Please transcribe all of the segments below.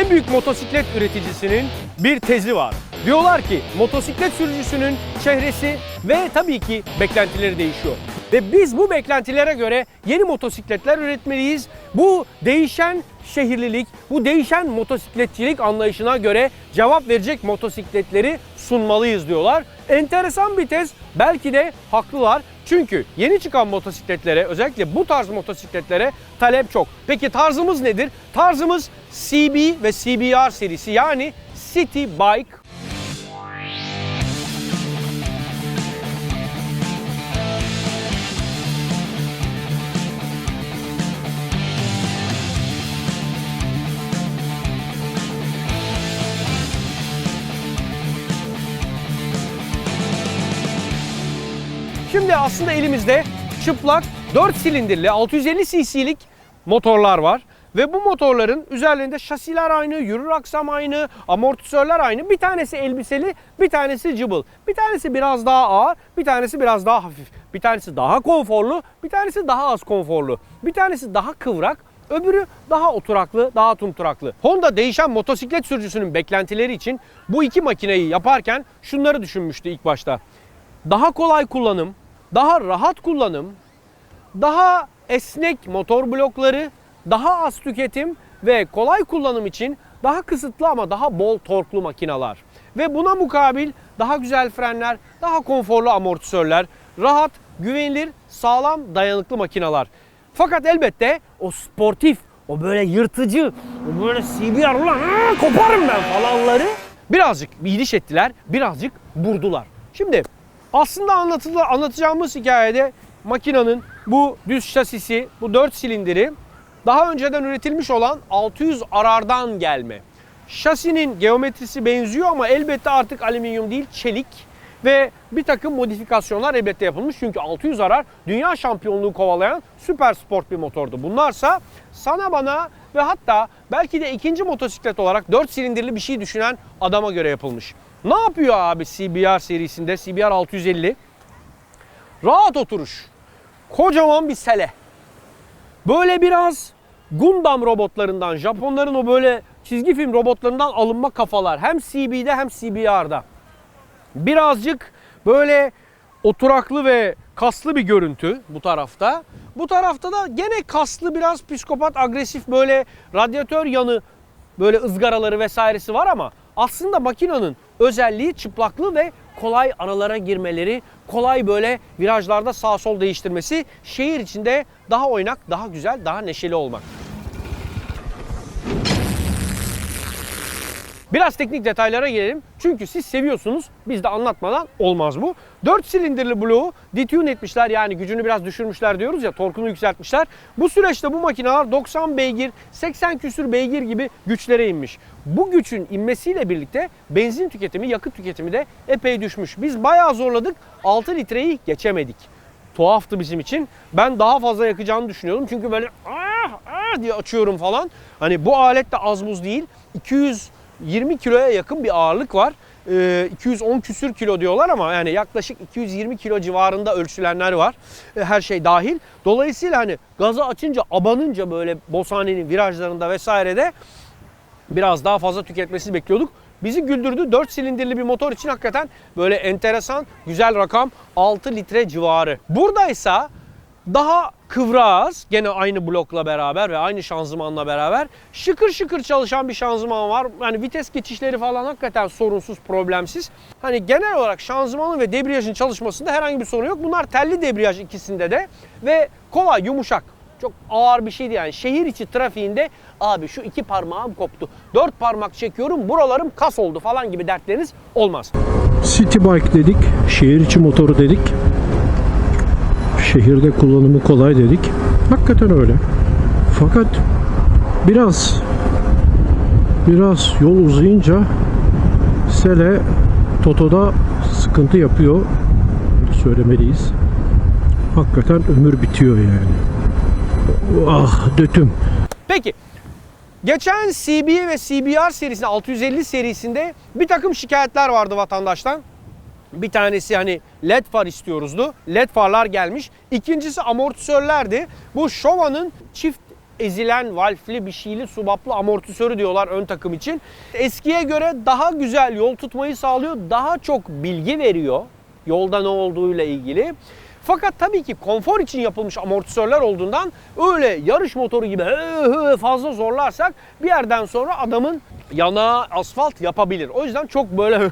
En büyük motosiklet üreticisinin bir tezi var. Diyorlar ki motosiklet sürücüsünün çehresi ve tabii ki beklentileri değişiyor. Ve biz bu beklentilere göre yeni motosikletler üretmeliyiz. Bu değişen şehirlilik, bu değişen motosikletçilik anlayışına göre cevap verecek motosikletleri sunmalıyız diyorlar. Enteresan bir tez. Belki de haklılar. Çünkü yeni çıkan motosikletlere özellikle bu tarz motosikletlere talep çok. Peki tarzımız nedir? Tarzımız CB ve CBR serisi yani City Bike Şimdi aslında elimizde çıplak 4 silindirli 650 cc'lik motorlar var. Ve bu motorların üzerlerinde şasiler aynı, yürür aksam aynı, amortisörler aynı. Bir tanesi elbiseli, bir tanesi cıbıl. Bir tanesi biraz daha ağır, bir tanesi biraz daha hafif. Bir tanesi daha konforlu, bir tanesi daha az konforlu. Bir tanesi daha kıvrak, öbürü daha oturaklı, daha tumturaklı. Honda değişen motosiklet sürücüsünün beklentileri için bu iki makineyi yaparken şunları düşünmüştü ilk başta daha kolay kullanım, daha rahat kullanım, daha esnek motor blokları, daha az tüketim ve kolay kullanım için daha kısıtlı ama daha bol torklu makineler. Ve buna mukabil daha güzel frenler, daha konforlu amortisörler, rahat, güvenilir, sağlam, dayanıklı makineler. Fakat elbette o sportif, o böyle yırtıcı, o böyle CBR ulan koparım ben falanları birazcık iyileş ettiler, birazcık burdular. Şimdi aslında anlatılı, anlatacağımız hikayede makinenin bu düz şasisi, bu 4 silindiri daha önceden üretilmiş olan 600 arardan gelme. Şasinin geometrisi benziyor ama elbette artık alüminyum değil çelik ve bir takım modifikasyonlar elbette yapılmış. Çünkü 600 arar dünya şampiyonluğu kovalayan süper sport bir motordu. Bunlarsa sana bana ve hatta belki de ikinci motosiklet olarak 4 silindirli bir şey düşünen adama göre yapılmış. Ne yapıyor abi CBR serisinde? CBR 650. Rahat oturuş. Kocaman bir sele. Böyle biraz Gundam robotlarından, Japonların o böyle çizgi film robotlarından alınma kafalar. Hem CB'de hem CBR'da. Birazcık böyle oturaklı ve kaslı bir görüntü bu tarafta. Bu tarafta da gene kaslı biraz psikopat, agresif böyle radyatör yanı böyle ızgaraları vesairesi var ama aslında makinenin özelliği çıplaklığı ve kolay aralara girmeleri, kolay böyle virajlarda sağ sol değiştirmesi, şehir içinde daha oynak, daha güzel, daha neşeli olmak. Biraz teknik detaylara gelelim. Çünkü siz seviyorsunuz. Biz de anlatmadan olmaz bu. 4 silindirli bloğu detune etmişler. Yani gücünü biraz düşürmüşler diyoruz ya. Torkunu yükseltmişler. Bu süreçte bu makineler 90 beygir, 80 küsür beygir gibi güçlere inmiş. Bu gücün inmesiyle birlikte benzin tüketimi, yakıt tüketimi de epey düşmüş. Biz bayağı zorladık. 6 litreyi geçemedik. Tuhaftı bizim için. Ben daha fazla yakacağını düşünüyordum. Çünkü böyle ah, ah diye açıyorum falan. Hani bu alet de az buz değil. 200 20 kiloya yakın bir ağırlık var. Ee, 210 küsür kilo diyorlar ama yani yaklaşık 220 kilo civarında ölçülenler var. Ee, her şey dahil. Dolayısıyla hani gazı açınca, abanınca böyle Bosane'nin virajlarında vesairede biraz daha fazla tüketmesini bekliyorduk. Bizi güldürdü. 4 silindirli bir motor için hakikaten böyle enteresan, güzel rakam 6 litre civarı. Buradaysa daha kıvrağız gene aynı blokla beraber ve aynı şanzımanla beraber şıkır şıkır çalışan bir şanzıman var. Yani vites geçişleri falan hakikaten sorunsuz, problemsiz. Hani genel olarak şanzımanın ve debriyajın çalışmasında herhangi bir sorun yok. Bunlar telli debriyaj ikisinde de ve kolay, yumuşak. Çok ağır bir şeydi yani. Şehir içi trafiğinde abi şu iki parmağım koptu. Dört parmak çekiyorum buralarım kas oldu falan gibi dertleriniz olmaz. City Bike dedik, şehir içi motoru dedik. Şehirde kullanımı kolay dedik. Hakikaten öyle. Fakat biraz biraz yol uzayınca Sele Toto'da sıkıntı yapıyor. Bunu Söylemeliyiz. Hakikaten ömür bitiyor yani. Ah dötüm. Peki geçen CB ve CBR serisinde 650 serisinde bir takım şikayetler vardı vatandaştan. Bir tanesi hani led far istiyoruzdu. Led farlar gelmiş. İkincisi amortisörlerdi. Bu Showa'nın çift ezilen valfli bir şeyli subaplı amortisörü diyorlar ön takım için. Eskiye göre daha güzel yol tutmayı sağlıyor. Daha çok bilgi veriyor yolda ne olduğuyla ilgili. Fakat tabii ki konfor için yapılmış amortisörler olduğundan öyle yarış motoru gibi fazla zorlarsak bir yerden sonra adamın yanağı asfalt yapabilir. O yüzden çok böyle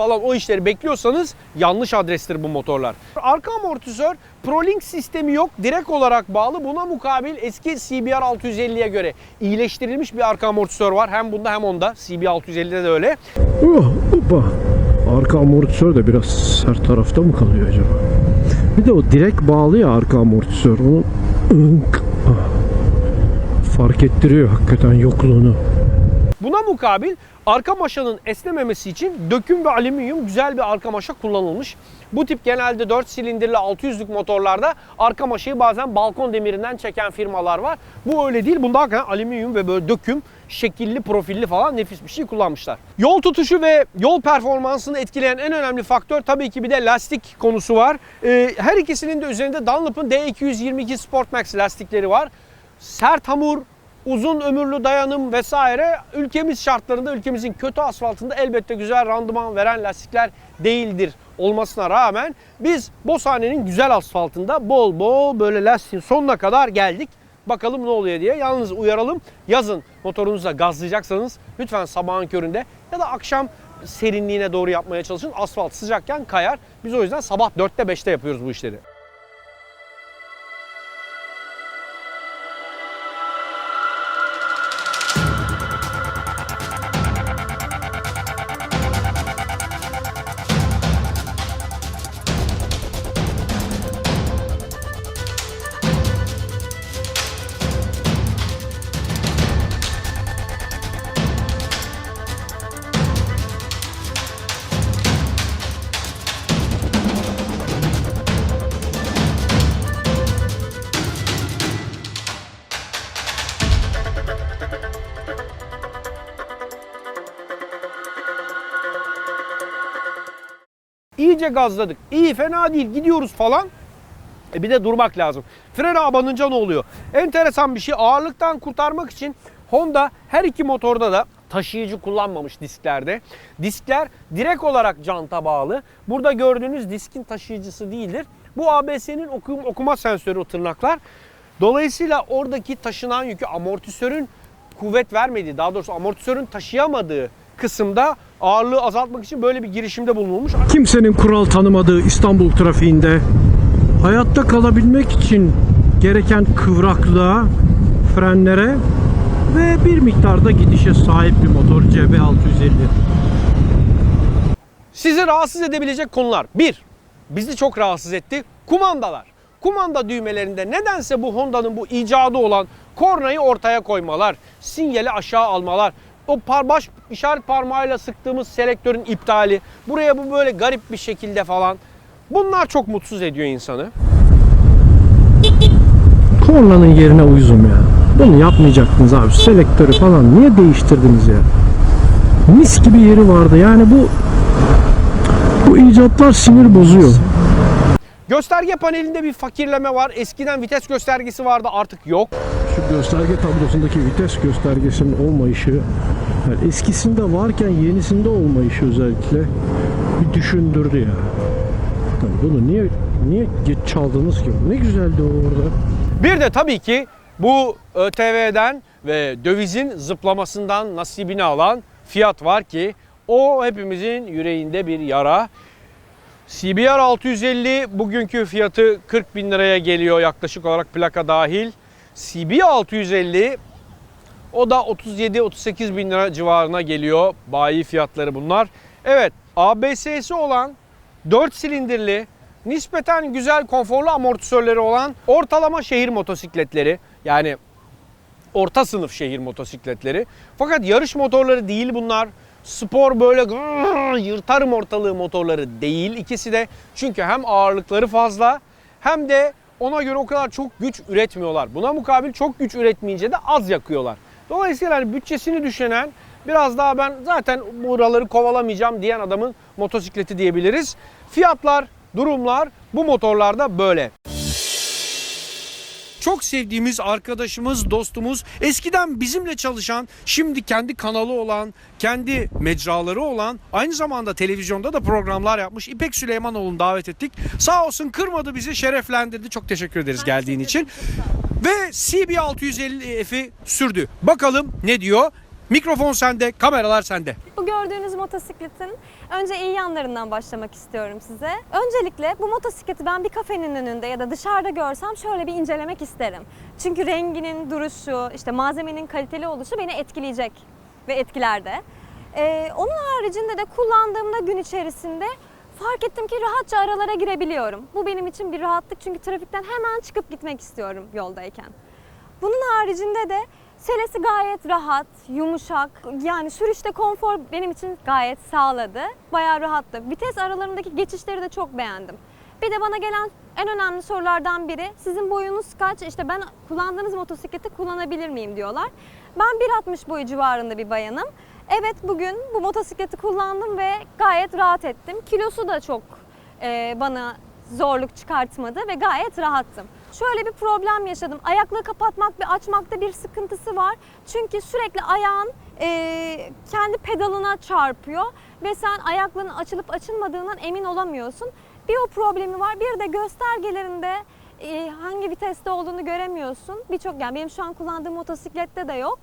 falan o işleri bekliyorsanız yanlış adrestir bu motorlar. Arka amortisör ProLink sistemi yok. Direkt olarak bağlı. Buna mukabil eski CBR 650'ye göre iyileştirilmiş bir arka amortisör var. Hem bunda hem onda. CB 650'de de öyle. Oh, hoppa. Arka amortisör de biraz sert tarafta mı kalıyor acaba? Bir de o direkt bağlı ya arka amortisör. Onu ah, fark ettiriyor hakikaten yokluğunu. Buna mukabil arka maşanın esnememesi için döküm ve alüminyum güzel bir arka maşa kullanılmış. Bu tip genelde 4 silindirli 600'lük motorlarda arka maşayı bazen balkon demirinden çeken firmalar var. Bu öyle değil. Bunda hakikaten alüminyum ve böyle döküm, şekilli, profilli falan nefis bir şey kullanmışlar. Yol tutuşu ve yol performansını etkileyen en önemli faktör tabii ki bir de lastik konusu var. Ee, her ikisinin de üzerinde Dunlop'un D222 Sportmax lastikleri var. Sert hamur, uzun ömürlü dayanım vesaire ülkemiz şartlarında ülkemizin kötü asfaltında elbette güzel randıman veren lastikler değildir olmasına rağmen biz Boshane'nin güzel asfaltında bol bol böyle lastiğin sonuna kadar geldik. Bakalım ne oluyor diye. Yalnız uyaralım. Yazın motorunuza gazlayacaksanız lütfen sabahın köründe ya da akşam serinliğine doğru yapmaya çalışın. Asfalt sıcakken kayar. Biz o yüzden sabah 4'te 5'te yapıyoruz bu işleri. Gazladık. İyi fena değil gidiyoruz falan. E bir de durmak lazım. Frene abanınca ne oluyor? Enteresan bir şey ağırlıktan kurtarmak için Honda her iki motorda da taşıyıcı kullanmamış disklerde. Diskler direkt olarak janta bağlı. Burada gördüğünüz diskin taşıyıcısı değildir. Bu ABS'nin okum, okuma sensörü o tırnaklar. Dolayısıyla oradaki taşınan yükü amortisörün kuvvet vermediği, daha doğrusu amortisörün taşıyamadığı kısımda ağırlığı azaltmak için böyle bir girişimde bulunulmuş. Kimsenin kural tanımadığı İstanbul trafiğinde hayatta kalabilmek için gereken kıvraklığa, frenlere ve bir miktarda gidişe sahip bir motor CB650. Sizi rahatsız edebilecek konular. Bir, bizi çok rahatsız etti. Kumandalar. Kumanda düğmelerinde nedense bu Honda'nın bu icadı olan kornayı ortaya koymalar, sinyali aşağı almalar, o par baş işaret parmağıyla sıktığımız selektörün iptali, buraya bu böyle garip bir şekilde falan. Bunlar çok mutsuz ediyor insanı. Kornanın yerine uyuzum ya. Bunu yapmayacaktınız abi. Selektörü falan niye değiştirdiniz ya? Mis gibi yeri vardı. Yani bu bu icatlar sinir bozuyor. Gösterge panelinde bir fakirleme var. Eskiden vites göstergesi vardı artık yok. Şu gösterge tablosundaki vites göstergesinin olmayışı, yani eskisinde varken yenisinde olmayışı özellikle bir düşündürdü ya. Tabii bunu niye niye geç çaldınız ki? Ne güzeldi orada. Bir de tabii ki bu ÖTV'den ve dövizin zıplamasından nasibini alan fiyat var ki o hepimizin yüreğinde bir yara. CBR 650 bugünkü fiyatı 40 bin liraya geliyor yaklaşık olarak plaka dahil. CB 650 o da 37-38 bin lira civarına geliyor. Bayi fiyatları bunlar. Evet ABS'si olan 4 silindirli nispeten güzel konforlu amortisörleri olan ortalama şehir motosikletleri yani orta sınıf şehir motosikletleri. Fakat yarış motorları değil bunlar. Spor böyle yırtarım ortalığı motorları değil ikisi de. Çünkü hem ağırlıkları fazla hem de ona göre o kadar çok güç üretmiyorlar. Buna mukabil çok güç üretmeyince de az yakıyorlar. Dolayısıyla hani bütçesini düşünen biraz daha ben zaten buraları kovalamayacağım diyen adamın motosikleti diyebiliriz. Fiyatlar, durumlar bu motorlarda böyle. Çok sevdiğimiz arkadaşımız, dostumuz, eskiden bizimle çalışan, şimdi kendi kanalı olan, kendi mecraları olan, aynı zamanda televizyonda da programlar yapmış İpek Süleymanoğlu'nu davet ettik. Sağ olsun kırmadı bizi, şereflendirdi. Çok teşekkür ederiz geldiğin için. Ve CB650F'i sürdü. Bakalım ne diyor? Mikrofon sende, kameralar sende. Bu gördüğünüz motosikletin önce iyi yanlarından başlamak istiyorum size. Öncelikle bu motosikleti ben bir kafenin önünde ya da dışarıda görsem şöyle bir incelemek isterim. Çünkü renginin duruşu, işte malzemenin kaliteli oluşu beni etkileyecek ve etkiler de. Ee, onun haricinde de kullandığımda gün içerisinde fark ettim ki rahatça aralara girebiliyorum. Bu benim için bir rahatlık çünkü trafikten hemen çıkıp gitmek istiyorum yoldayken. Bunun haricinde de selesi gayet rahat, yumuşak. Yani sürüşte konfor benim için gayet sağladı. Bayağı rahattı. Vites aralarındaki geçişleri de çok beğendim. Bir de bana gelen en önemli sorulardan biri sizin boyunuz kaç? İşte ben kullandığınız motosikleti kullanabilir miyim diyorlar. Ben 1.60 boyu civarında bir bayanım. Evet bugün bu motosikleti kullandım ve gayet rahat ettim. Kilosu da çok e, bana zorluk çıkartmadı ve gayet rahattım. Şöyle bir problem yaşadım. Ayaklığı kapatmak ve açmakta bir sıkıntısı var. Çünkü sürekli ayağın e, kendi pedalına çarpıyor ve sen ayaklığın açılıp açılmadığından emin olamıyorsun. Bir o problemi var. Bir de göstergelerinde e, hangi viteste olduğunu göremiyorsun. Birçok yani benim şu an kullandığım motosiklette de yok.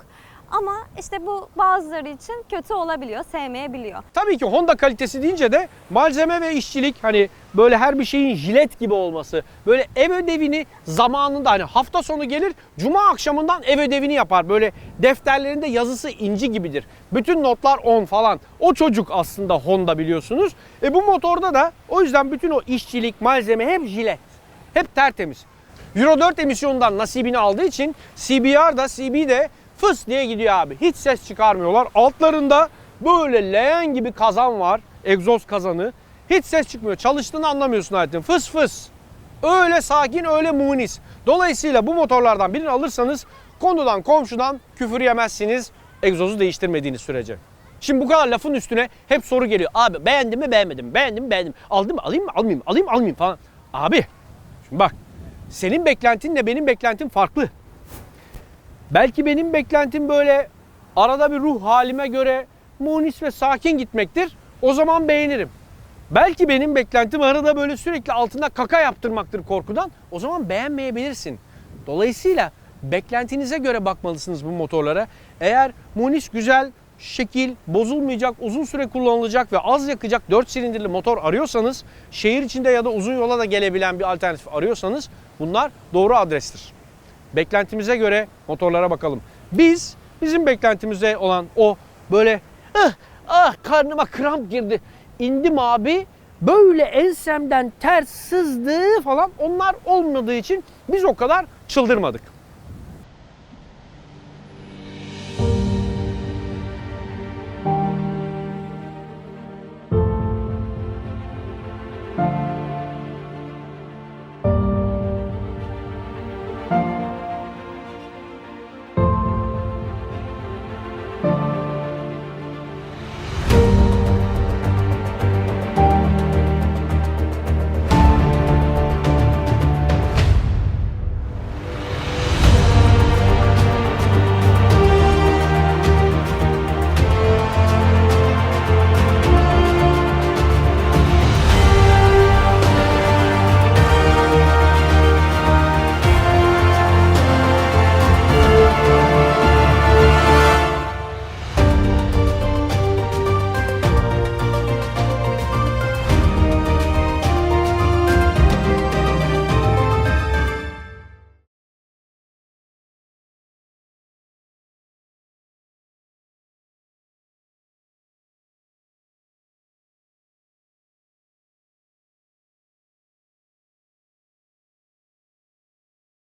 Ama işte bu bazıları için kötü olabiliyor, sevmeyebiliyor. Tabii ki Honda kalitesi deyince de malzeme ve işçilik hani böyle her bir şeyin jilet gibi olması. Böyle ev ödevini zamanında hani hafta sonu gelir cuma akşamından ev ödevini yapar. Böyle defterlerinde yazısı inci gibidir. Bütün notlar 10 falan. O çocuk aslında Honda biliyorsunuz. E bu motorda da o yüzden bütün o işçilik, malzeme hep jilet. Hep tertemiz. Euro 4 emisyonundan nasibini aldığı için CBR da CB de fıs diye gidiyor abi. Hiç ses çıkarmıyorlar. Altlarında böyle leğen gibi kazan var. Egzoz kazanı. Hiç ses çıkmıyor. Çalıştığını anlamıyorsun aletin. Fıs fıs. Öyle sakin, öyle munis. Dolayısıyla bu motorlardan birini alırsanız konudan, komşudan küfür yemezsiniz. Egzozu değiştirmediğiniz sürece. Şimdi bu kadar lafın üstüne hep soru geliyor. Abi beğendim mi beğenmedim? Beğendim mi beğendim? Aldım mı alayım mı almayayım mı? Alayım mı almayayım falan. Abi şimdi bak senin beklentinle benim beklentim farklı. Belki benim beklentim böyle arada bir ruh halime göre munis ve sakin gitmektir. O zaman beğenirim. Belki benim beklentim arada böyle sürekli altında kaka yaptırmaktır korkudan. O zaman beğenmeyebilirsin. Dolayısıyla beklentinize göre bakmalısınız bu motorlara. Eğer munis güzel, şekil, bozulmayacak, uzun süre kullanılacak ve az yakacak 4 silindirli motor arıyorsanız, şehir içinde ya da uzun yola da gelebilen bir alternatif arıyorsanız bunlar doğru adrestir. Beklentimize göre motorlara bakalım. Biz bizim beklentimize olan o böyle ah, ah karnıma kramp girdi. İndim abi böyle ensemden ters sızdı falan onlar olmadığı için biz o kadar çıldırmadık.